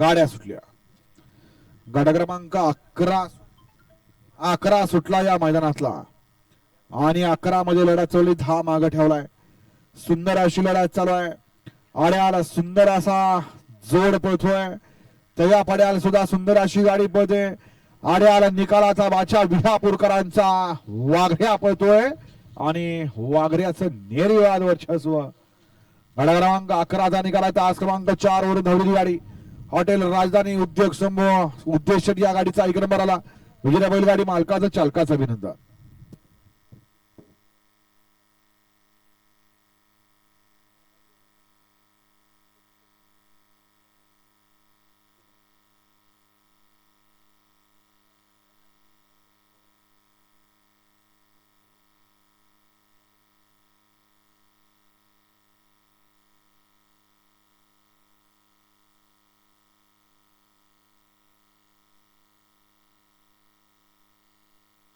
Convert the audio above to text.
गाड्या सुटल्या. गाडा क्रमांक अकरा अकरा सुटला या मैदानातला. आणि अकरा मध्ये लढा चवली दहा माग ठेवलाय. सुंदर अशी लढा चालू आहे. आड्याला सुंदर असा जोड पळतोय. तया पड्याला सुद्धा सुंदर अशी गाडी पळते. आड्याला निकालाचा बाचा विहापूरकरांचा वाघऱ्या पळतोय. आणि वाघऱ्याचं निर्विवाद वर्चस्व. गाडा क्रमांक अकराचा निकाला आज क्रमांक चार वरून धावलेली गाडी. हॉटेल राजधानी उद्योग समूह उद्देश या गाडीचा एक नंबर आला. विजय बैलगाडी मालकाचं चालकाचं अभिनंदन.